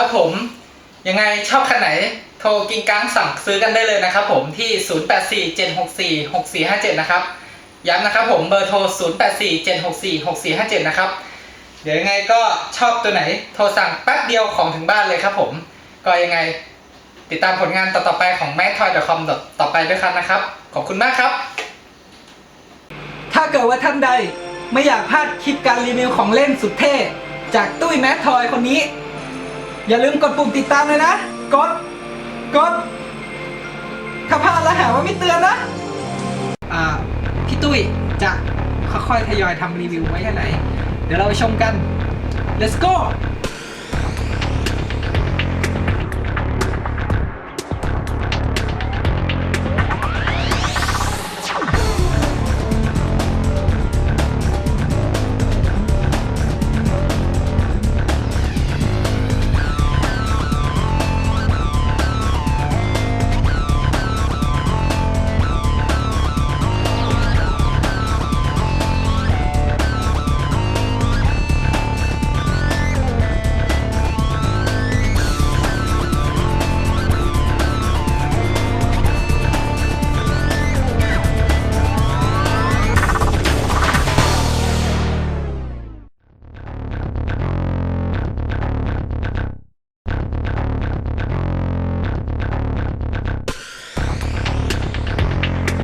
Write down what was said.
ครับผม ยังไงชอบคันไหน โทรกิงกังสั่งซื้อกันได้เลยนะครับผมที่ 0847646457 นะครับ ย้ำนะครับผมเบอร์โทร 0847646457 นะครับ เดี๋ยวยังไงก็ชอบตัวไหน โทรสั่งแป๊บเดียวของถึงบ้านเลยครับผม ก็ยังไงติดตามผลงานต่อๆไปของ m a c t o y c o m ต่อไปด้วยครับนะครับ ขอบคุณมากครับ ถ้าเกิดว่าท่านใด ไม่อยากพลาดคลิปการรีวิวของเล่นสุดเท่ จากตุ้ยแมททอยคนนี้ อย่าลืมกดปุ่มติดตามเลยนะ กด กด ถ้าพลาดแล้วหาว่าไม่เตือนนะ อ่า พี่ตุ้ยจะค่อยๆทยอยทำรีวิวไว้แค่ไหน เดี๋ยวเราไปชมกัน let's go